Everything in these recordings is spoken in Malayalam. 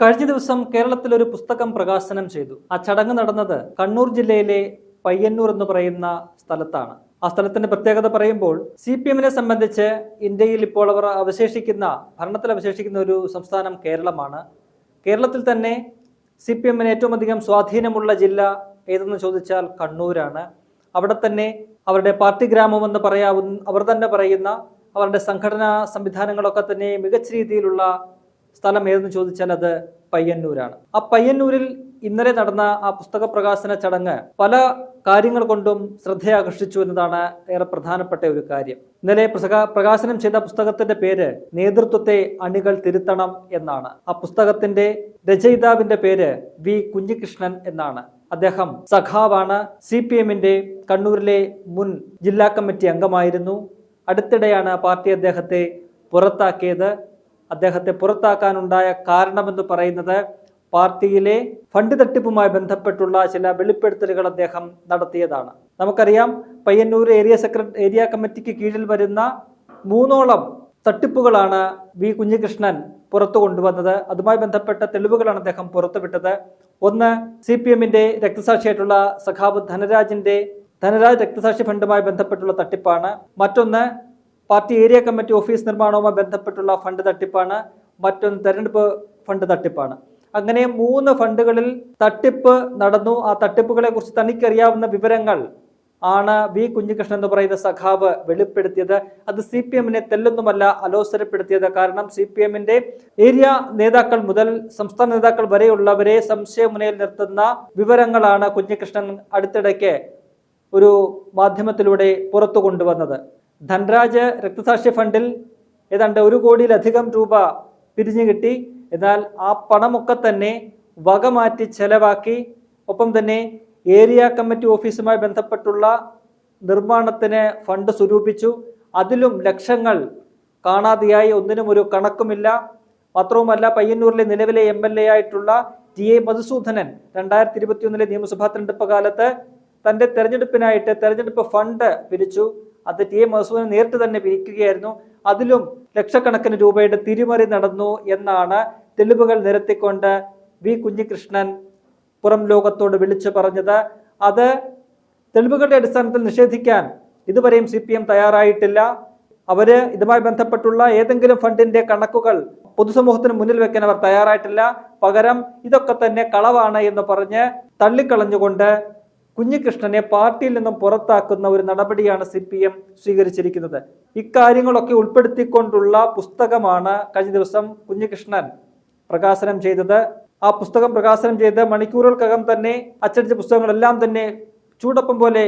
കഴിഞ്ഞ ദിവസം കേരളത്തിൽ ഒരു പുസ്തകം പ്രകാശനം ചെയ്തു. ആ ചടങ്ങ് നടന്നത് കണ്ണൂർ ജില്ലയിലെ പയ്യന്നൂർ എന്ന് പറയുന്ന സ്ഥലത്താണ്. ആ സ്ഥലത്തിന്റെ പ്രത്യേകത പറയുമ്പോൾ സി പി എമ്മിനെ സംബന്ധിച്ച് ഇന്ത്യയിൽ ഇപ്പോൾ അവർ അവശേഷിക്കുന്ന ഭരണത്തിൽ അവശേഷിക്കുന്ന ഒരു സംസ്ഥാനം കേരളമാണ്. കേരളത്തിൽ തന്നെ സി പി എമ്മിന് ഏറ്റവും അധികം സ്വാധീനമുള്ള ജില്ല ഏതെന്ന് ചോദിച്ചാൽ കണ്ണൂരാണ്. അവിടെ തന്നെ അവരുടെ പാർട്ടി ഗ്രാമമെന്ന് പറയാവുന്ന അവർ തന്നെ പറയുന്ന അവരുടെ സംഘടനാ സംവിധാനങ്ങളൊക്കെ തന്നെ മികച്ച രീതിയിലുള്ള സ്ഥലം ഏതെന്ന് ചോദിച്ചാൽ അത് പയ്യന്നൂരാണ്. ആ പയ്യന്നൂരിൽ ഇന്നലെ നടന്ന ആ പുസ്തക പ്രകാശന ചടങ്ങ് പല കാര്യങ്ങൾ കൊണ്ടും ശ്രദ്ധയാകർഷിച്ചു എന്നതാണ് ഏറെ പ്രധാനപ്പെട്ട ഒരു കാര്യം. ഇന്നലെ പ്രകാശനം ചെയ്ത പുസ്തകത്തിന്റെ പേര് നേതൃത്വത്തെ അണികൾ തിരുത്തണം എന്നാണ്. ആ പുസ്തകത്തിന്റെ രചയിതാവിന്റെ പേര് വി കുഞ്ഞികൃഷ്ണൻ എന്നാണ്. അദ്ദേഹം സഖാവാണ്. സി പി എമ്മിന്റെ കണ്ണൂരിലെ മുൻ ജില്ലാ കമ്മിറ്റി അംഗമായിരുന്നു. അടുത്തിടെയാണ് പാർട്ടി അദ്ദേഹത്തെ പുറത്താക്കിയത്. അദ്ദേഹത്തെ പുറത്താക്കാനുണ്ടായ കാരണമെന്ന് പറയുന്നത് പാർട്ടിയിലെ ഫണ്ട് തട്ടിപ്പുമായി ബന്ധപ്പെട്ടുള്ള ചില വെളിപ്പെടുത്തലുകൾ അദ്ദേഹം നടത്തിയതാണ്. നമുക്കറിയാം പയ്യന്നൂർ ഏരിയ സെക്രട്ടറി ഏരിയ കമ്മിറ്റിക്ക് കീഴിൽ വരുന്ന മൂന്നോളം തട്ടിപ്പുകളാണ് വി കുഞ്ഞികൃഷ്ണൻ പുറത്തു കൊണ്ടുവന്നത്. അതുമായി ബന്ധപ്പെട്ട തെളിവുകളാണ് അദ്ദേഹം പുറത്തുവിട്ടത്. ഒന്ന് സി പി എമ്മിന്റെ രക്തസാക്ഷിയായിട്ടുള്ള സഖാവ് ധനരാജിന്റെ ധനരാജ് രക്തസാക്ഷി ഫണ്ടുമായി ബന്ധപ്പെട്ടുള്ള തട്ടിപ്പാണ്. മറ്റൊന്ന് പാർട്ടി ഏരിയ കമ്മിറ്റി ഓഫീസ് നിർമ്മാണവുമായി ബന്ധപ്പെട്ടുള്ള ഫണ്ട് തട്ടിപ്പാണ് മറ്റൊന്ന് തെരഞ്ഞെടുപ്പ് ഫണ്ട് തട്ടിപ്പാണ്. അങ്ങനെ മൂന്ന് ഫണ്ടുകളിൽ തട്ടിപ്പ് നടന്നു. ആ തട്ടിപ്പുകളെ കുറിച്ച് തനിക്കറിയാവുന്ന വിവരങ്ങൾ ആണ് വി കുഞ്ഞികൃഷ്ണൻ എന്ന് പറയുന്ന സഖാവ് വെളിപ്പെടുത്തിയത്. അത് സി പി എമ്മിനെ തെല്ലൊന്നുമല്ല അലോസരപ്പെടുത്തിയത്. കാരണം സി പി എമ്മിന്റെ ഏരിയ നേതാക്കൾ മുതൽ സംസ്ഥാന നേതാക്കൾ വരെയുള്ളവരെ സംശയമുനയിൽ നിർത്തുന്ന വിവരങ്ങളാണ് കുഞ്ഞികൃഷ്ണൻ അടുത്തിടയ്ക്ക് ഒരു മാധ്യമത്തിലൂടെ പുറത്തു കൊണ്ടുവന്നത് ധൻരാജ് രക്തസാക്ഷി ഫണ്ടിൽ ഏതാണ്ട് ഒരു കോടിയിലധികം രൂപ പിരിഞ്ഞു കിട്ടി. എന്നാൽ ആ പണമൊക്കെ തന്നെ വക മാറ്റി ചെലവാക്കി. ഒപ്പം തന്നെ ഏരിയ കമ്മിറ്റി ഓഫീസുമായി ബന്ധപ്പെട്ടുള്ള നിർമ്മാണത്തിന് ഫണ്ട് സ്വരൂപിച്ചു. അതിലും ലക്ഷങ്ങൾ കാണാതെയായി. ഒന്നിനും ഒരു കണക്കുമില്ല. മാത്രവുമല്ല പയ്യന്നൂരിലെ നിലവിലെ എം എൽ എ ആയിട്ടുള്ള ടി എ മധുസൂദനൻ രണ്ടായിരത്തി ഇരുപത്തിയൊന്നിലെ നിയമസഭാ തെരഞ്ഞെടുപ്പ് കാലത്ത് തന്റെ തെരഞ്ഞെടുപ്പിനായിട്ട് തെരഞ്ഞെടുപ്പ് ഫണ്ട് പിരിച്ചു അത് ടി എ മധുസൂദനെ നേരിട്ട് തന്നെ പിരിക്കുകയായിരുന്നു. അതിലും ലക്ഷക്കണക്കിന് രൂപയുടെ തിരിമറി നടന്നു എന്നാണ് തെളിവുകൾ നിരത്തിക്കൊണ്ട് വി കുഞ്ഞികൃഷ്ണൻ പുറം ലോകത്തോട് വിളിച്ചു പറഞ്ഞത്. അത് തെളിവുകളുടെ അടിസ്ഥാനത്തിൽ നിഷേധിക്കാൻ ഇതുവരെയും സി തയ്യാറായിട്ടില്ല. അവർ ഇതുമായി ബന്ധപ്പെട്ടുള്ള ഏതെങ്കിലും ഫണ്ടിന്റെ കണക്കുകൾ പൊതുസമൂഹത്തിന് മുന്നിൽ വെക്കാൻ അവർ തയ്യാറായിട്ടില്ല. പകരം ഇതൊക്കെ തന്നെ കളവാണ് എന്ന് പറഞ്ഞ് തള്ളിക്കളഞ്ഞുകൊണ്ട് കുഞ്ഞികൃഷ്ണനെ പാർട്ടിയിൽ നിന്നും പുറത്താക്കുന്ന ഒരു നടപടിയാണ് സി പി എം സ്വീകരിച്ചിരിക്കുന്നത്. ഇക്കാര്യങ്ങളൊക്കെ ഉൾപ്പെടുത്തിക്കൊണ്ടുള്ള പുസ്തകമാണ് കഴിഞ്ഞ ദിവസം കുഞ്ഞികൃഷ്ണൻ പ്രകാശനം ചെയ്തത്. ആ പുസ്തകം പ്രകാശനം ചെയ്ത് മണിക്കൂറുകൾക്കകം തന്നെ അച്ചടിച്ച പുസ്തകങ്ങളെല്ലാം തന്നെ ചൂടപ്പം പോലെ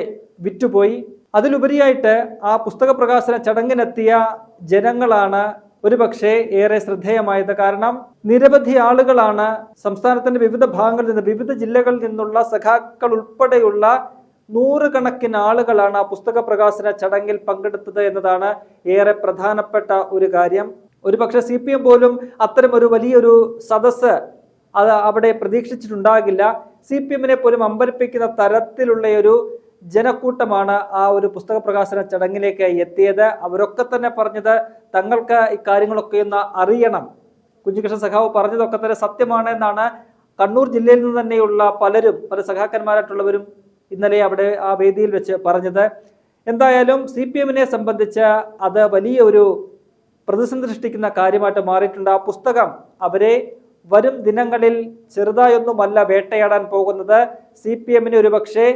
വിറ്റുപോയി. അതിലുപരിയായിട്ട് ആ പുസ്തക പ്രകാശന ചടങ്ങിനെത്തിയ ജനങ്ങളാണ് ഒരുപക്ഷെ ഏറെ ശ്രദ്ധേയമായത്. കാരണം നിരവധി ആളുകളാണ് സംസ്ഥാനത്തിന്റെ വിവിധ ഭാഗങ്ങളിൽ നിന്ന് വിവിധ ജില്ലകളിൽ നിന്നുള്ള സഖാക്കൾ ഉൾപ്പെടെയുള്ള നൂറുകണക്കിന് ആളുകളാണ് ആ പുസ്തക പ്രകാശന ചടങ്ങിൽ പങ്കെടുത്തത് എന്നതാണ് ഏറെ പ്രധാനപ്പെട്ട ഒരു കാര്യം. ഒരുപക്ഷെ സി പി എം പോലും അത്തരം ഒരു വലിയൊരു സദസ്സ് അത് അവിടെ പ്രതീക്ഷിച്ചിട്ടുണ്ടാകില്ല. സി പി എമ്മിനെ പോലും അമ്പരിപ്പിക്കുന്ന തരത്തിലുള്ള ഒരു ജനക്കൂട്ടമാണ് ആ ഒരു പുസ്തക പ്രകാശന ചടങ്ങിലേക്ക് എത്തിയത്. അവരൊക്കെ തന്നെ പറഞ്ഞത് തങ്ങൾക്ക് ഇക്കാര്യങ്ങളൊക്കെ ഒന്ന് അറിയണം. കുഞ്ഞികൃഷ്ണ സഖാവ് പറഞ്ഞതൊക്കെ തന്നെ സത്യമാണ് എന്നാണ് കണ്ണൂർ ജില്ലയിൽ നിന്ന് തന്നെയുള്ള പലരും പല സഖാക്കന്മാരായിട്ടുള്ളവരും ഇന്നലെ അവിടെ ആ വേദിയിൽ വെച്ച് പറഞ്ഞത്. എന്തായാലും സി പി എമ്മിനെ സംബന്ധിച്ച് അത് വലിയ ഒരു പ്രതിസന്ധി സൃഷ്ടിക്കുന്ന കാര്യമായിട്ട് മാറിയിട്ടുണ്ട്. ആ പുസ്തകം അവരെ വരും ദിനങ്ങളിൽ ചെറുതായൊന്നുമല്ല വേട്ടയാടാൻ പോകുന്നത്. സി പി എമ്മിന് ഒരുപക്ഷെ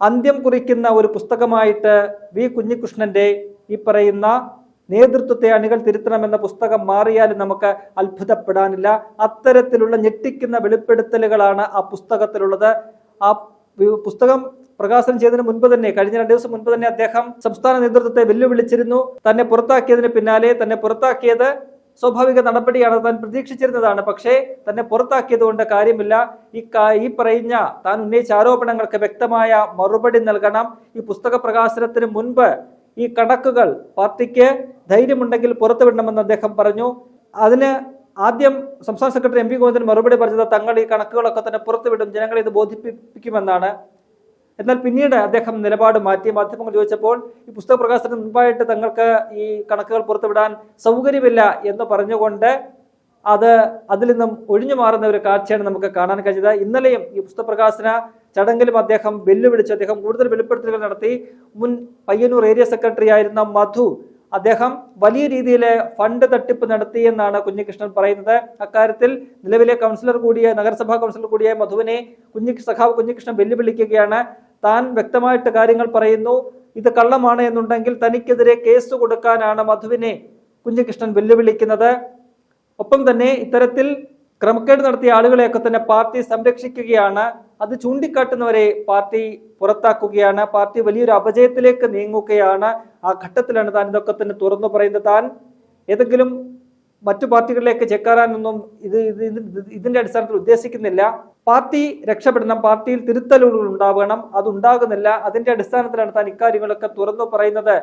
അന്ത്യം കുറിക്കുന്ന ഒരു പുസ്തകമായിട്ട് വി കുഞ്ഞികൃഷ്ണന്റെ ഈ പറയുന്ന നേതൃത്വത്തെ അണികൾ തിരുത്തണമെന്ന പുസ്തകം മാറിയാൽ നമുക്ക് അത്ഭുതപ്പെടാനില്ല. അത്തരത്തിലുള്ള ഞെട്ടിക്കുന്ന വെളിപ്പെടുത്തലുകളാണ് ആ പുസ്തകത്തിലുള്ളത്. ആ പുസ്തകം പ്രകാശനം ചെയ്തതിന് മുൻപ് തന്നെ കഴിഞ്ഞ രണ്ട് ദിവസം മുൻപ് തന്നെ അദ്ദേഹം സംസ്ഥാന നേതൃത്വത്തെ വെല്ലുവിളിച്ചിരുന്നു. തന്നെ പുറത്താക്കിയതിന് പിന്നാലെ തന്നെ പുറത്താക്കിയത് സ്വാഭാവിക നടപടിയാണ് താൻ പ്രതീക്ഷിച്ചിരുന്നതാണ്. പക്ഷേ തന്നെ പുറത്താക്കിയത് കൊണ്ട് കാര്യമില്ല. ഈ ഈ പറയുന്ന താൻ ഉന്നയിച്ച ആരോപണങ്ങൾക്ക് വ്യക്തമായ മറുപടി നൽകണം. ഈ പുസ്തക പ്രകാശനത്തിന് മുൻപ് ഈ കണക്കുകൾ പാർട്ടിക്ക് ധൈര്യമുണ്ടെങ്കിൽ പുറത്തുവിടണമെന്ന് അദ്ദേഹം പറഞ്ഞു. അതിന് ആദ്യം സംസ്ഥാന സെക്രട്ടറി എം പി ഗോവിന്ദൻ മറുപടി പറഞ്ഞത് തങ്ങൾ ഈ കണക്കുകളൊക്കെ തന്നെ പുറത്തുവിടും ജനങ്ങളെ ഇത് ബോധിപ്പിക്കുമെന്നാണ്. എന്നാൽ പിന്നീട് അദ്ദേഹം നിലപാട് മാറ്റി മാധ്യമങ്ങൾ ചോദിച്ചപ്പോൾ ഈ പുസ്തക പ്രകാശനത്തിന് മുൻപായിട്ട് തങ്ങൾക്ക് ഈ കണക്കുകൾ പുറത്തുവിടാൻ സൗകര്യമില്ല എന്ന് പറഞ്ഞുകൊണ്ട് അത് അതിൽ നിന്നും ഒഴിഞ്ഞു മാറുന്ന ഒരു കാഴ്ചയാണ് നമുക്ക് കാണാൻ കഴിഞ്ഞത്. ഇന്നലെയും ഈ പുസ്തകപ്രകാശന ചടങ്ങിലും അദ്ദേഹം വെല്ലുവിളിച്ച് അദ്ദേഹം കൂടുതൽ വെളിപ്പെടുത്തലുകൾ നടത്തി. മുൻ പയ്യന്നൂർ ഏരിയ സെക്രട്ടറി ആയിരുന്ന മധു അദ്ദേഹം വലിയ രീതിയിൽ ഫണ്ട് തട്ടിപ്പ് നടത്തി എന്നാണ് കുഞ്ഞികൃഷ്ണൻ പറയുന്നത്. അക്കാര്യത്തിൽ നിലവിലെ കൗൺസിലർ കൂടിയ നഗരസഭാ കൗൺസിലർ കൂടിയ മധുവിനെ കുഞ്ഞി സഖാവ് കുഞ്ഞികൃഷ്ണൻ വെല്ലുവിളിക്കുകയാണ്. താൻ വ്യക്തമായിട്ട് കാര്യങ്ങൾ പറയുന്നു. ഇത് കള്ളമാണ് എന്നുണ്ടെങ്കിൽ തനിക്കെതിരെ കേസ് കൊടുക്കാനാണ് മധുവിനെ കുഞ്ഞികൃഷ്ണൻ വെല്ലുവിളിക്കുന്നത്. ഒപ്പം തന്നെ ഇത്തരത്തിൽ ക്രമക്കേട് നടത്തിയ ആളുകളെയൊക്കെ തന്നെ പാർട്ടി സംരക്ഷിക്കുകയാണ്. അത് ചൂണ്ടിക്കാട്ടുന്നവരെ പാർട്ടി പുറത്താക്കുകയാണ്. പാർട്ടി വലിയൊരു അപജയത്തിലേക്ക് നീങ്ങുകയാണ്. ആ ഘട്ടത്തിലാണ് താൻ ഇതൊക്കെ തന്നെ തുറന്നു പറയുന്നത്. താൻ ഏതെങ്കിലും മറ്റു പാർട്ടികളിലേക്ക് ചെക്കാറാനൊന്നും ഇത് ഇത് ഇത് ഇതിന്റെ അടിസ്ഥാനത്തിൽ ഉദ്ദേശിക്കുന്നില്ല. പാർട്ടി രക്ഷപ്പെടണം പാർട്ടിയിൽ തിരുത്തലുകൾ ഉണ്ടാവണം അത് ഉണ്ടാകുന്നില്ല. അതിന്റെ അടിസ്ഥാനത്തിലാണ് താൻ ഇക്കാര്യങ്ങളൊക്കെ തുറന്നു പറയുന്നത്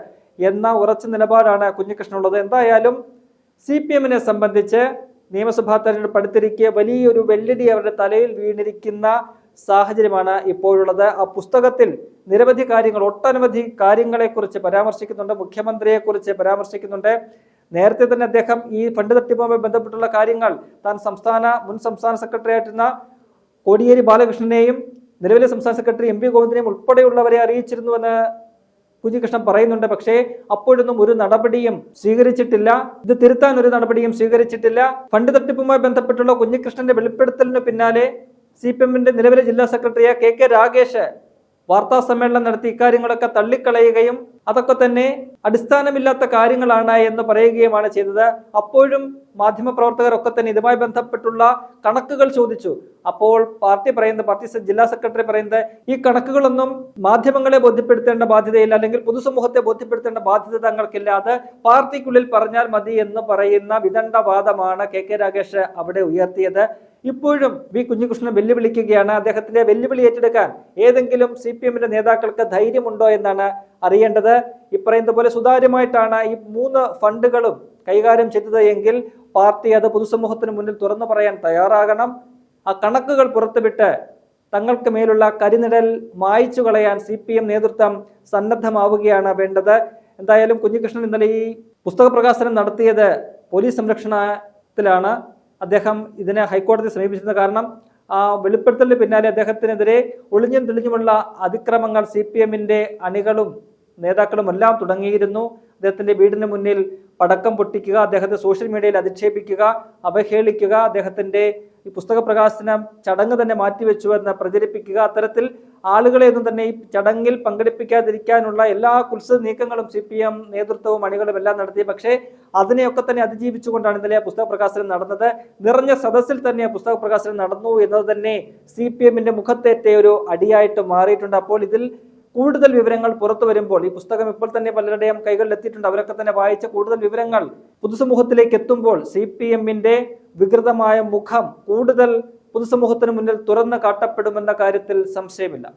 എന്ന ഉറച്ച നിലപാടാണ് കുഞ്ഞികൃഷ്ണനുള്ളത്. എന്തായാലും സി പി എമ്മിനെ സംബന്ധിച്ച് നിയമസഭാ തെരഞ്ഞെടുപ്പ് അടുത്തിരിക്കെ വലിയൊരു വെല്ലടി അവരുടെ തലയിൽ വീണിരിക്കുന്ന സാഹചര്യമാണ് ഇപ്പോഴുള്ളത്. ആ പുസ്തകത്തിൽ നിരവധി കാര്യങ്ങൾ ഒട്ടനവധി കാര്യങ്ങളെക്കുറിച്ച് പരാമർശിക്കുന്നുണ്ട് മുഖ്യമന്ത്രിയെക്കുറിച്ച് പരാമർശിക്കുന്നുണ്ട്. നേരത്തെ തന്നെ അദ്ദേഹം ഈ ഫണ്ട് തട്ടിപ്പുമായി ബന്ധപ്പെട്ടുള്ള കാര്യങ്ങൾ താൻ സംസ്ഥാന മുൻ സംസ്ഥാന സെക്രട്ടറി ആയിരുന്ന കോടിയേരി ബാലകൃഷ്ണനെയും നിലവിലെ സംസ്ഥാന സെക്രട്ടറി എം പി ഗോവിന്ദനെയും ഉൾപ്പെടെയുള്ളവരെ അറിയിച്ചിരുന്നുവെന്ന് കുഞ്ഞികൃഷ്ണൻ പറയുന്നുണ്ട് പക്ഷേ അപ്പോഴൊന്നും ഒരു നടപടിയും സ്വീകരിച്ചിട്ടില്ല. ഇത് തിരുത്താൻ ഒരു നടപടിയും സ്വീകരിച്ചിട്ടില്ല. ഫണ്ട് തട്ടിപ്പുമായി ബന്ധപ്പെട്ടുള്ള കുഞ്ഞികൃഷ്ണന്റെ വെളിപ്പെടുത്തലിന് പിന്നാലെ സി പി എമ്മിന്റെ നിലവിലെ ജില്ലാ സെക്രട്ടറിയായ കെ കെ രാഗേഷ് വാർത്താ സമ്മേളനം നടത്തി ഇക്കാര്യങ്ങളൊക്കെ തള്ളിക്കളയുകയും അതൊക്കെ തന്നെ അടിസ്ഥാനമില്ലാത്ത കാര്യങ്ങളാണ് എന്ന് പറയുകയുമാണ് ചെയ്തത്. അപ്പോഴും മാധ്യമപ്രവർത്തകരൊക്കെ തന്നെ ഇതുമായി ബന്ധപ്പെട്ടുള്ള കണക്കുകൾ ചോദിച്ചു. അപ്പോൾ പാർട്ടി പറയുന്നത് പാർട്ടി ജില്ലാ സെക്രട്ടറി പറയുന്നത് ഈ കണക്കുകളൊന്നും മാധ്യമങ്ങളെ ബോധ്യപ്പെടുത്തേണ്ട ബാധ്യതയില്ല അല്ലെങ്കിൽ പൊതുസമൂഹത്തെ ബോധ്യപ്പെടുത്തേണ്ട ബാധ്യത തങ്ങൾക്കില്ല. അത് പാർട്ടിക്കുള്ളിൽ പറഞ്ഞാൽ മതി എന്ന് പറയുന്ന വിദണ്ഡവാദമാണ് കെ കെ രാഗേഷ് അവിടെ ഉയർത്തിയത്. ഇപ്പോഴും വി കുഞ്ഞികൃഷ്ണൻ വെല്ലുവിളിക്കുകയാണ് അദ്ദേഹത്തിന്റെ വെല്ലുവിളി ഏറ്റെടുക്കാൻ. ഏതെങ്കിലും സി പി എമ്മിന്റെ നേതാക്കൾക്ക് ധൈര്യമുണ്ടോ എന്നാണ് അറിയേണ്ടത്. ഇപ്പറയുന്ന പോലെ സുതാര്യമായിട്ടാണ് ഈ മൂന്ന് ഫണ്ടുകളും കൈകാര്യം ചെയ്തത് എങ്കിൽ പാർട്ടി അത് പൊതുസമൂഹത്തിന് മുന്നിൽ തുറന്നു പറയാൻ തയ്യാറാകണം. ആ കണക്കുകൾ പുറത്തുവിട്ട് തങ്ങൾക്ക് മേലുള്ള കരിനിഴൽ മായ്ച്ചു കളയാൻ സി പി എം നേതൃത്വം സന്നദ്ധമാവുകയാണ് വേണ്ടത്. എന്തായാലും കുഞ്ഞികൃഷ്ണൻ ഇന്നലെ ഈ പുസ്തക പ്രകാശനം നടത്തിയത് പോലീസ് സംരക്ഷണത്തിലാണ്. അദ്ദേഹം ഇതിനെ ഹൈക്കോടതിയെ സമീപിച്ചത് കാരണം ആ വെളിപ്പെടുത്തലിന് പിന്നാലെ അദ്ദേഹത്തിനെതിരെ ഒളിഞ്ഞും തെളിഞ്ഞുമുള്ള അതിക്രമങ്ങൾ സി പി എമ്മിന്റെ അണികളും നേതാക്കളും എല്ലാം തുടങ്ങിയിരുന്നു. അദ്ദേഹത്തിന്റെ വീടിന് മുന്നിൽ പടക്കം പൊട്ടിക്കുക അദ്ദേഹത്തെ സോഷ്യൽ മീഡിയയിൽ അധിക്ഷേപിക്കുക അവഹേളിക്കുക അദ്ദേഹത്തിന്റെ ഈ പുസ്തക പ്രകാശനം ചടങ്ങ് തന്നെ മാറ്റിവെച്ചു എന്ന് പ്രചരിപ്പിക്കുക. അത്തരത്തിൽ ആളുകളെ ഒന്നും തന്നെ ഈ ചടങ്ങിൽ പങ്കെടുപ്പിക്കാതിരിക്കാനുള്ള എല്ലാ കുത്സ നീക്കങ്ങളും സി പി എം നേതൃത്വവും അണികളും എല്ലാം നടത്തി. പക്ഷേ അതിനെയൊക്കെ തന്നെ അതിജീവിച്ചുകൊണ്ടാണ് ഇന്നലെ പുസ്തക പ്രകാശനം നടന്നത്. നിറഞ്ഞ സദസ്സിൽ തന്നെ പുസ്തക പ്രകാശനം നടന്നു എന്നത് തന്നെ സി പി എമ്മിന്റെ മുഖത്തേറ്റ ഒരു അടിയായിട്ട് മാറിയിട്ടുണ്ട്. അപ്പോൾ ഇതിൽ കൂടുതൽ വിവരങ്ങൾ പുറത്തു വരുമ്പോൾ ഈ പുസ്തകം ഇപ്പോൾ തന്നെ പലരുടെയും കൈകളിൽ എത്തിയിട്ടുണ്ട്. അവരൊക്കെ തന്നെ വായിച്ച കൂടുതൽ വിവരങ്ങൾ പൊതുസമൂഹത്തിലേക്ക് എത്തുമ്പോൾ സി പി എമ്മിന്റെ വികൃതമായ മുഖം കൂടുതൽ പൊതുസമൂഹത്തിന് മുന്നിൽ തുറന്നു കാട്ടപ്പെടുമെന്ന കാര്യത്തിൽ സംശയമില്ല.